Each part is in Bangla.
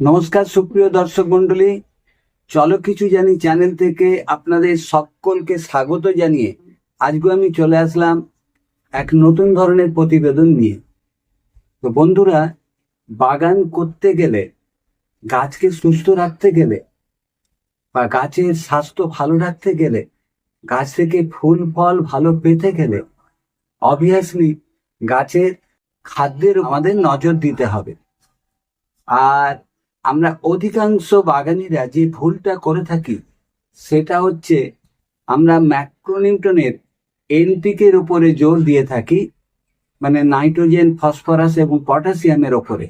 নমস্কার, সুপ্রিয় দর্শক মন্ডলী চলো কিছু জানি চ্যানেল থেকে আপনাদের সকলকে স্বাগত জানিয়ে আজকে আমি চলে আসলাম এক নতুন ধরনের প্রতিবেদন নিয়ে। তো বন্ধুরা, বাগান করতে গেলে, গাছকে সুস্থ রাখতে গেলে বা গাছের স্বাস্থ্য ভালো রাখতে গেলে, গাছ থেকে ফুল, ফল ভালো পেতে গেলে অবভিয়াসলি গাছের খাদ্যের আমাদের নজর দিতে হবে। আর আমরা অধিকাংশ বাগানিরা যে ভুলটা করে থাকি, সেটা হচ্ছে আমরা ম্যাক্রোনিউটনের এনপিকের উপরে জোর দিয়ে থাকি মানে নাইট্রোজেন, ফসফরাস এবং পটাশিয়ামের ওপরে।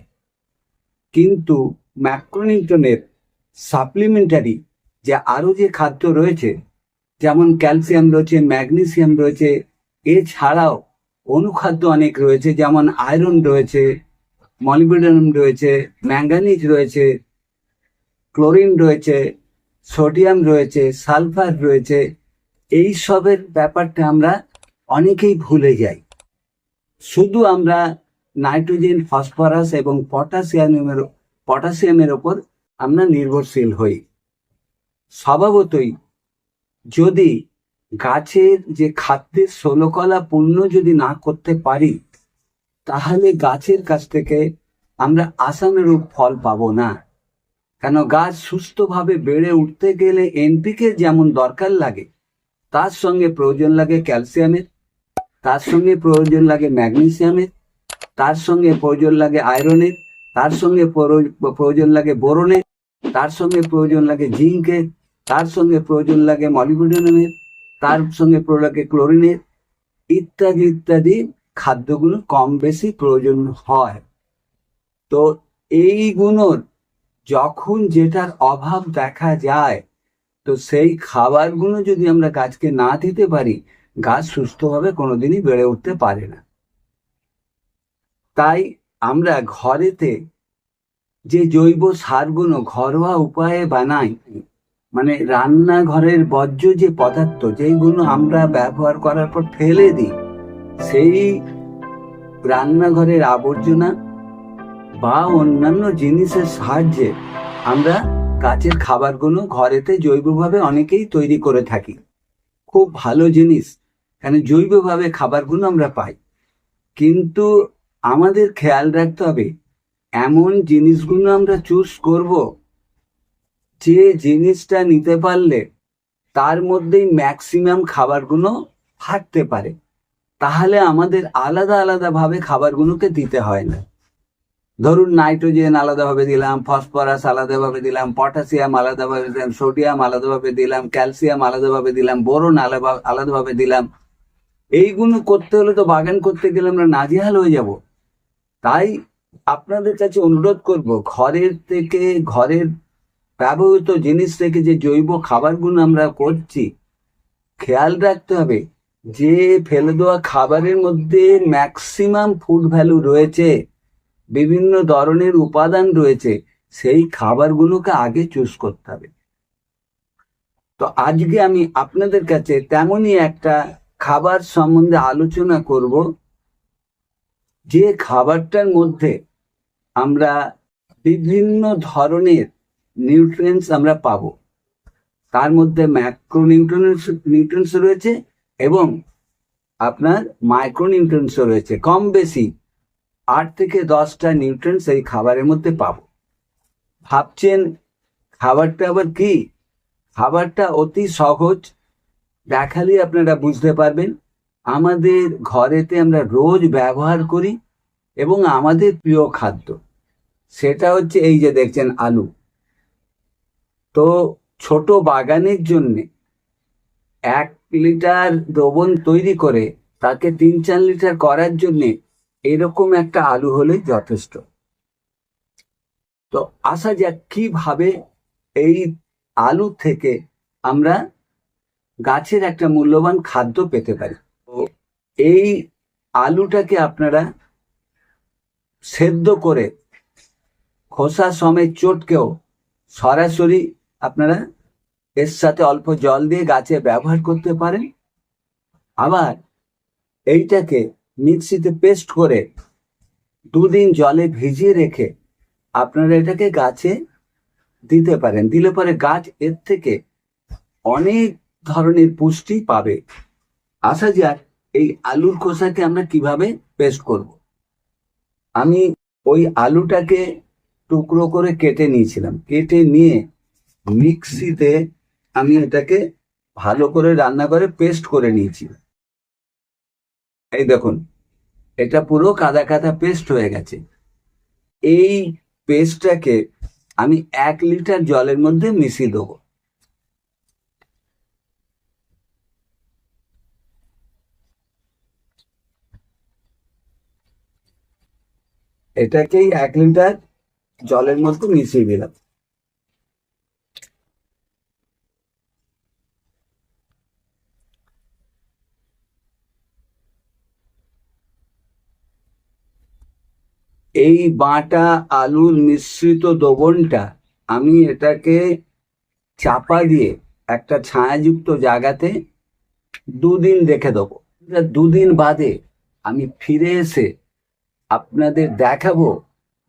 কিন্তু ম্যাক্রোনিউটনের সাপ্লিমেন্টারি যে আরও যে খাদ্য রয়েছে, যেমন ক্যালসিয়াম রয়েছে, ম্যাগনেসিয়াম রয়েছে, এছাড়াও অনুখাদ্য অনেক রয়েছে, যেমন আয়রন রয়েছে মলিবিডানাম রয়েছে ম্যাঙ্গানিজ রয়েছে ক্লোরিন রয়েছে সোডিয়াম রয়েছে সালফার রয়েছে, এই সবের ব্যাপারটা আমরা অনেকেই ভুলে যাই। শুধু আমরা নাইট্রোজেন, ফসফরাস এবং পটাশিয়ামের পটাশিয়ামের ওপর আমরা নির্ভরশীল হই। স্বভাবতই যদি গাছের যে খাদ্যের ষোলকলা পূর্ণ যদি না করতে পারি তাহলে গাছের কাছ থেকে আমরা আশানুরূপ ফল পাবো না। কেন গাছ সুস্থভাবে বেড়ে উঠতে গেলে এনপিকে যেমন দরকার লাগে, তার সঙ্গে প্রয়োজন লাগে ক্যালসিয়ামের, তার সঙ্গে প্রয়োজন লাগে ম্যাগনেসিয়ামের, তার সঙ্গে প্রয়োজন লাগে আয়রনের, তার সঙ্গে প্রয়ো- প্রয়োজন লাগে বোরনের, তার সঙ্গে প্রয়োজন লাগে জিঙ্কের, তার সঙ্গে প্রয়োজন লাগে মলিবডিনামের, তার সঙ্গে প্রয়োজন লাগে ক্লোরিনের, ইত্যাদি ইত্যাদি খাদ্যগুলো কম বেশি প্রয়োজন হয়। তো এইগুলোর যখন যেটার অভাব দেখা যায়, তো সেই খাবারগুলো যদি আমরা গাছকে না দিতে পারি, গাছ সুস্থভাবে কোনোদিনই বেড়ে উঠতে পারে না। তাই আমরা ঘরেতে যে জৈব সারগুলো ঘরোয়া উপায়ে বানাই মানে রান্নাঘরের বর্জ্য যে পদার্থ যেগুলো আমরা ব্যবহার করার পর ফেলে দিই সেই রান্নাঘরের আবর্জনা বা অন্যান্য জিনিসের সাহায্যে আমরা গাছের খাবারগুলো ঘরেতে জৈবভাবে অনেকেই তৈরি করে থাকি। খুব ভালো জিনিস কারণ জৈবভাবে খাবারগুলো আমরা পাই। কিন্তু আমাদের খেয়াল রাখতে হবে, এমন জিনিসগুলো আমরা চুজ করব যে জিনিসটা নিতে পারলে তার মধ্যেই ম্যাক্সিমাম খাবারগুলো থাকতে পারে। তাহলে আমাদের আলাদা আলাদা ভাবে খাবারগুলোকে দিতে হয় না। ধরুন নাইট্রোজেন আলাদাভাবে দিলাম, ফসফরাস আলাদাভাবে দিলাম, পটাশিয়াম আলাদাভাবে দিলাম, সোডিয়াম আলাদাভাবে দিলাম, ক্যালসিয়াম আলাদাভাবে দিলাম, বোরন আলাদা আলাদাভাবে দিলাম। এইগুলো করতে হলে তো বাগান করতে গেলে আমরা নাজিহাল হয়ে যাব। তাই আপনাদের কাছে অনুরোধ করব, ঘরের থেকে, ঘরের ব্যবহৃত জিনিস থেকে যে জৈব খাবারগুলো আমরা করছি, খেয়াল রাখতে হবে। যে ফেলে দেওয়া খাবারের মধ্যে ম্যাক্সিমাম ফুড ভ্যালু রয়েছে, বিভিন্ন ধরনের উপাদান রয়েছে, সেই খাবারগুলোকে আগে চুজ করতে হবে। তো আজকে আমি আপনাদের কাছে তেমনই একটা খাবার সম্বন্ধে আলোচনা করব, যে খাবারটার মধ্যে আমরা বিভিন্ন ধরনের নিউট্রিয়েন্টস আমরা পাব। তার মধ্যে ম্যাক্রো নিউট্রিয়েন্টস নিউট্রিয়েন্টস রয়েছে এবং আপনার মাইক্রো নিউট্রিয়েন্টসও রয়েছে। কম বেশি আট থেকে দশটা নিউট্রিয়েন্টস এই খাবারের মধ্যে পাবো। ভাবছেন খাবারটা আবার কি? খাবারটা অতি সহজ। দেখালে আপনারা বুঝতে পারবেন। আমাদের ঘরেতে আমরা রোজ ব্যবহার করি এবং আমাদের প্রিয় খাদ্য। সেটা হচ্ছে এই যে দেখছেন আলু। তো ছোট বাগানের জন্যে এক লিটার দ্রবণ তৈরি করে তাকে তিন চার লিটার করার জন্যে এরকম একটা আলু হলেই যথেষ্ট। তো আসা যাক কীভাবে এই আলু থেকে আমরা গাছের একটা মূল্যবান খাদ্য পেতে পারি। এই আলুটাকে আপনারা সেদ্ধ করে খোসা সমেত চটকেও সরাসরি আপনারা এর সাথে অল্প জল দিয়ে গাছে ব্যবহার করতে পারেন। আবার এইটাকে মিক্সিতে পেস্ট করে দুদিন জলে ভিজিয়ে রেখে আপনারা এটাকে গাছে দিতে পারেন। দিলে পরে গাছ এর থেকে অনেক ধরনের পুষ্টি পাবে। আসা যাক এই আলুর খোসাকে আমরা কীভাবে পেস্ট করব? আমি ওই আলুটাকে টুকরো করে কেটে নিয়েছিলাম। কেটে নিয়ে মিক্সিতে আমি এটাকে ভালো করে রান্না করে পেস্ট করে নিয়েছি। এই দেখুন, এটা পুরো কাদা কাদা পেস্ট হয়ে গেছে। এই পেস্টটাকে আমি এক লিটার জলের মধ্যে মিশিয়ে দেবো। এটাকেই এক লিটার জলের মধ্যে মিশিয়ে দিলাম। এই বাটা আলুর মিশ্রিত দ্রবণটা আমি এটাকে চাপা দিয়ে একটা ছায়াযুক্ত জায়গাতে দুদিন রেখে দেবো। দুদিন বাদে আমি ফিরে এসে আপনাদের দেখাবো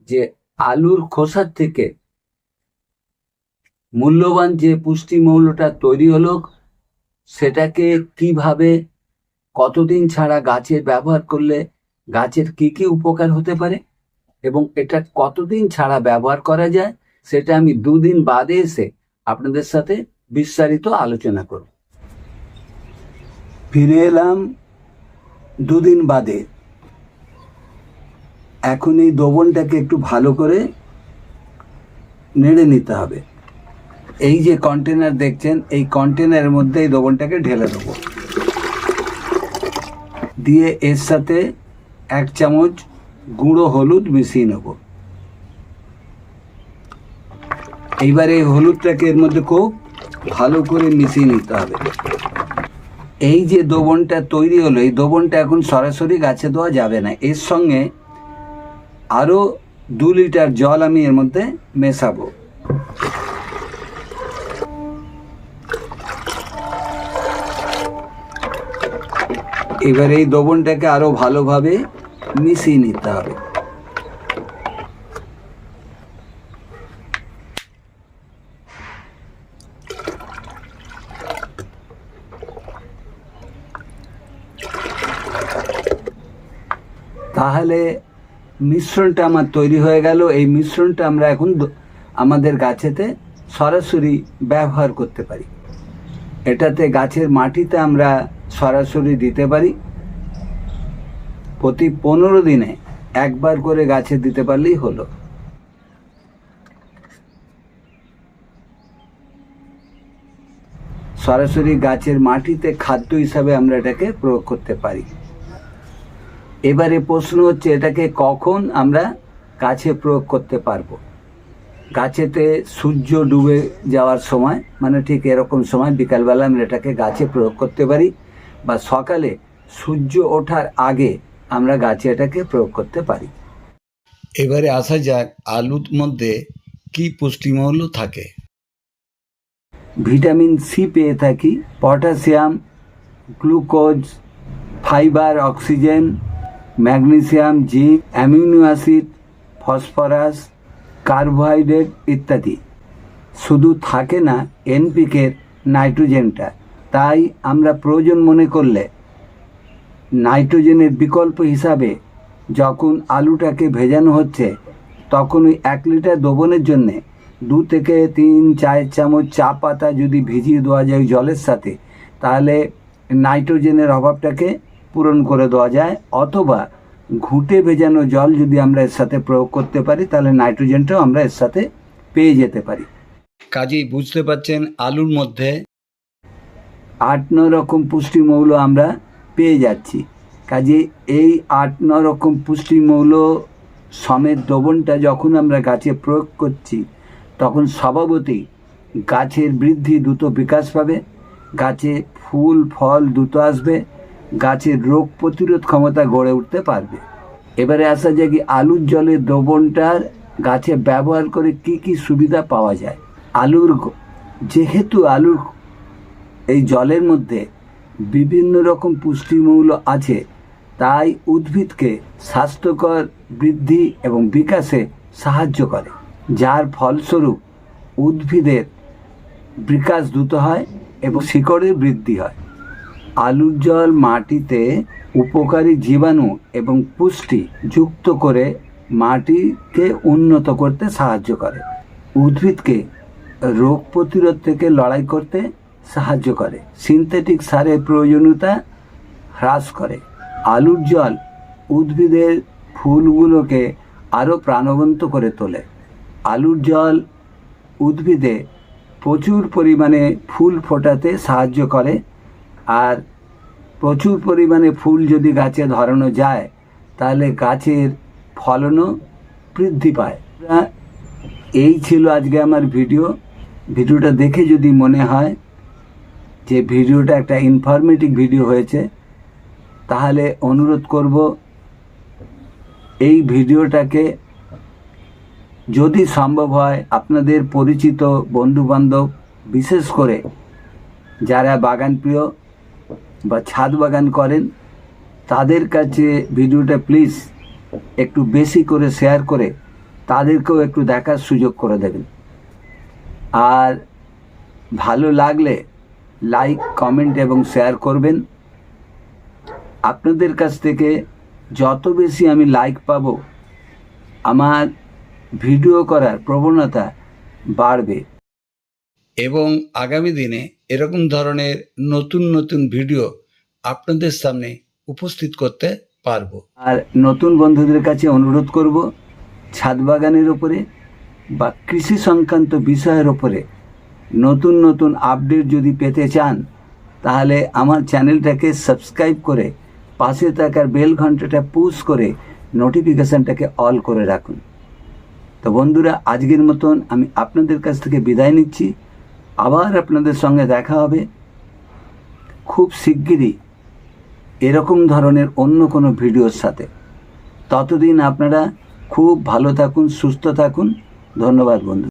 যে আলুর খোসার থেকে মূল্যবান যে পুষ্টি মৌলটা তৈরি হলো, সেটাকে কীভাবে, কতদিন ছাড়া গাছের ব্যবহার করলে গাছের কি কি উপকার হতে পারে? এবং এটা কতদিন ছাড়া ব্যবহার করা যায় সেটা আমি দুদিন বাদে এসে আপনাদের সাথে বিস্তারিত আলোচনা করব। ফিরে এলাম দুদিন বাদে। এখন এই দ্রবণটাকে একটু ভালো করে নেড়ে নিতে হবে। এই যে কন্টেনার দেখছেন, এই কন্টেনারের মধ্যে এই দ্রবণটাকে ঢেলে দেবো। দিয়ে এর সাথে এক চামচ গুঁড়ো হলুদ মিশিয়ে নেব। এইবার এই হলুদটাকে এর মধ্যে খুব ভালো করে মিশিয়ে নিতে হবে। এই যে দোবনটা তৈরি হলো, এই দোবনটা এখন সরাসরি গাছে দেওয়া যাবে না। এর সঙ্গে আরও দু লিটার জল আমি এর মধ্যে মেশাবো। এবার এই দ্রবণটাকে আরও ভালোভাবে মিশিয়ে নিতে হবে। তাহলে মিশ্রণটা আমার তৈরি হয়ে গেল। এই মিশ্রণটা আমরা এখন আমাদের গাছেতে সরাসরি ব্যবহার করতে পারি। এটাতে গাছের মাটিতে আমরা সরাসরি দিতে পারি। প্রতি পনেরো দিনে একবার করে গাছে দিতে পারলেই হলো। সরাসরি গাছের মাটিতে খাদ্য হিসাবে আমরা এটাকে প্রয়োগ করতে পারি। এবারে প্রশ্ন হচ্ছে, এটাকে কখন আমরা গাছে প্রয়োগ করতে পারব? গাছেতে সূর্য ডুবে যাওয়ার সময় মানে ঠিক এরকম সময়, বিকালবেলা আমরা এটাকে গাছে প্রয়োগ করতে পারি বা সকালে সূর্য ওঠার আগে আমরা গাছে এটাকে প্রয়োগ করতে পারি। এবারে আসা যাক আলুর মধ্যে কি পুষ্টিমূল্য থাকে। ভিটামিন সি পেয়ে থাকি potassium glucose fibre oxygen magnesium zinc amino acid phosphorus carbohydrate ইত্যাদি। শুধু থাকে না এনপিকের নাইট্রোজেনটা। তাই আমরা প্রয়োজন মনে করলে নাইট্রোজেনের বিকল্প হিসাবে যখন আলুটাকে ভেজানো হচ্ছে তখন ওই এক লিটার দ্রবণের জন্যে দু থেকে তিন চায়ের চামচ চা পাতা যদি ভিজিয়ে দেওয়া যায় জলের সাথে তাহলে নাইট্রোজেনের অভাবটাকে পূরণ করে দেওয়া যায়। অথবা ঘুঁটে ভেজানো জল যদি আমরা এর সাথে প্রয়োগ করতে পারি তাহলে নাইট্রোজেনটাও আমরা এর সাথে পেয়ে যেতে পারি। কাজেই বুঝতে পারছেন আলুর মধ্যে আট ন রকম পুষ্টিমৌল আমরা পেয়ে যাচ্ছি। কাজে এই আট ন রকম পুষ্টিমৌল সমেত দ্রবণটা যখন আমরা গাছে প্রয়োগ করছি, তখন স্বভাবতই গাছের বৃদ্ধি দ্রুত বিকাশ পাবে, গাছে ফুল, ফল দ্রুত আসবে, গাছের রোগ প্রতিরোধ ক্ষমতা গড়ে উঠতে পারবে। এবারে আসা যায় কি আলুর জলের দ্রবণটার গাছে ব্যবহার করে কি কি সুবিধা পাওয়া যায়। আলুর যেহেতু আলুর এই জলের মধ্যে বিভিন্ন রকম পুষ্টিমূল্য আছে, তাই উদ্ভিদকে স্বাস্থ্যকর, বৃদ্ধি এবং বিকাশে সাহায্য করে। যার ফলস্বরূপ উদ্ভিদের বিকাশ দ্রুত হয় এবং শিকড়ের বৃদ্ধি হয়। আলুর জল মাটিতে উপকারী জীবাণু এবং পুষ্টি যুক্ত করে মাটিকে উন্নত করতে সাহায্য করে। উদ্ভিদকে রোগ প্রতিরোধ থেকে লড়াই করতে সাহায্য করে। সিনথেটিক সারের প্রয়োজনীয়তা হ্রাস করে। আলুর জল উদ্ভিদের ফুলগুলোকে আরও প্রাণবন্ত করে তোলে। আলুর জল উদ্ভিদে প্রচুর পরিমাণে ফুল ফোটাতে সাহায্য করে। আর প্রচুর পরিমাণে ফুল যদি গাছে ধরানো যায়, তাহলে গাছের ফলনও বৃদ্ধি পায়। এই ছিল আজকে আমার ভিডিও। ভিডিওটা দেখে যদি মনে হয় যে ভিডিওটা একটা ইনফরমেটিভ ভিডিও হয়েছে, তাহলে অনুরোধ করব, এই ভিডিওটাকে যদি সম্ভব হয়, আপনাদের পরিচিত বন্ধুবান্ধব, বিশেষ করে যারা বাগান প্রিয় বা ছাদ বাগান করেন, তাদের কাছে ভিডিওটা প্লিজ একটু বেশি করে শেয়ার করে তাদেরকেও একটু দেখার সুযোগ করে দেবেন। আর ভালো লাগলে লাইক কমেন্ট এবং শেয়ার করবেন। আপনাদের কাছ থেকে যত বেশি আমি লাইক পাবো, আমার ভিডিও করার প্রবণতা বাড়বে। এবং আগামী দিনে এরকম ধরনের নতুন নতুন ভিডিও আপনাদের সামনে উপস্থিত করতে পারব। আর নতুন বন্ধুদের কাছে অনুরোধ করব, ছাদ বাগানের ওপরে বা কৃষি সংক্রান্ত বিষয়ের ওপরে নতুন নতুন আপডেট যদি পেতে চান, তাহলে আমার চ্যানেলটাকে সাবস্ক্রাইব করে পাশে থাকার বেল ঘন্টাটা পুশ করে নোটিফিকেশানটাকে অল করে রাখুন। তো বন্ধুরা, আজকের মতন আমি আপনাদের কাছ থেকে বিদায় নিচ্ছি। আবার আপনাদের সঙ্গে দেখা হবে। খুব শিগগিরই এরকম ধরনের অন্য কোনো ভিডিওর সাথে। ততদিন আপনারা খুব ভালো থাকুন, সুস্থ থাকুন। ধন্যবাদ বন্ধু।